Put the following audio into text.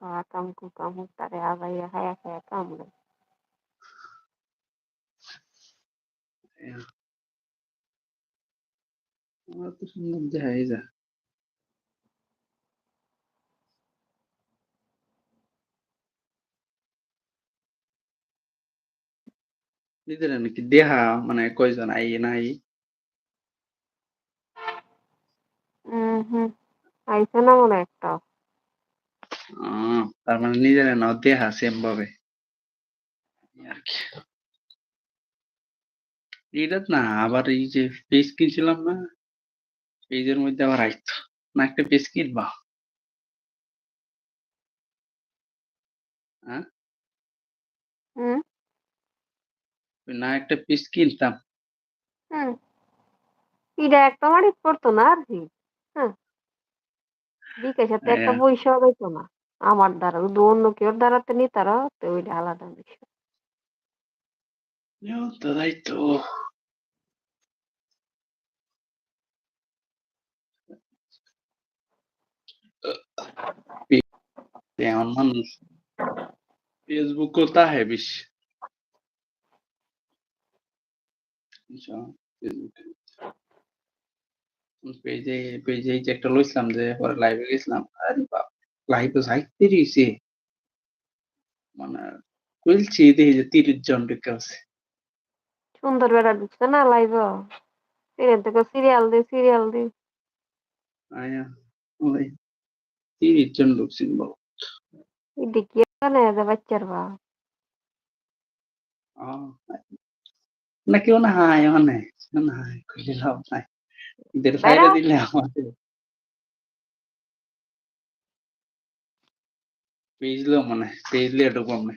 Ah, kamu kamu তারে আগাইয়া খায়া খায়া কামড়ে আমার তো সুন্দর দেখাই যায় নিজের নাকি দেহা মানে কয়জন আই নাই হুম হুম আইসে না মনে হয় একটা আহ, তার মানে নিজের নাও দেহা সেম ভাবে। আর কি এটা না আবার এই যে পেজ কিনছিলাম না পেজের মধ্যে আবার আইতো। না একটা পেজ কিনবা? হ্যাঁ না একটা পিস কিনতাম। এটা একটা মারি পড়তো না আর কি? হ্যাঁ। বিকাশে একটা হ্যাঁ। পয়সা দিত না। আমার দ্বারা। শুধু অন্য কেউ দ্বারাতে নি তারা, তো ওইটা আলাদা বিষয়। তো তাই তো। এমন মানুষ। ফেসবুক কোথা है বেশি। পেজে পেজে যে একটা লইছিলাম যে, পরে লাইভে গেছিলাম। আরে বাপ। রয়েছে মানে দেখি যে তিরিশ জন ঢুকে আছে সুন্দর বেড়া ঢুকছে না লাইভ সিরিয়াল থেকে সিরিয়াল দি সিরিয়াল দি আয়া ওই তিরিশ জন ঢুকছিল বলো এটা কি জানে যে বাচ্চার বা না কেউ না হাই মানে না হাই খুলে লাভ নাই এদের সাইডে বাইরে? দিলে আমাদের পেজলো মানে পেজলে ঢুকবাম না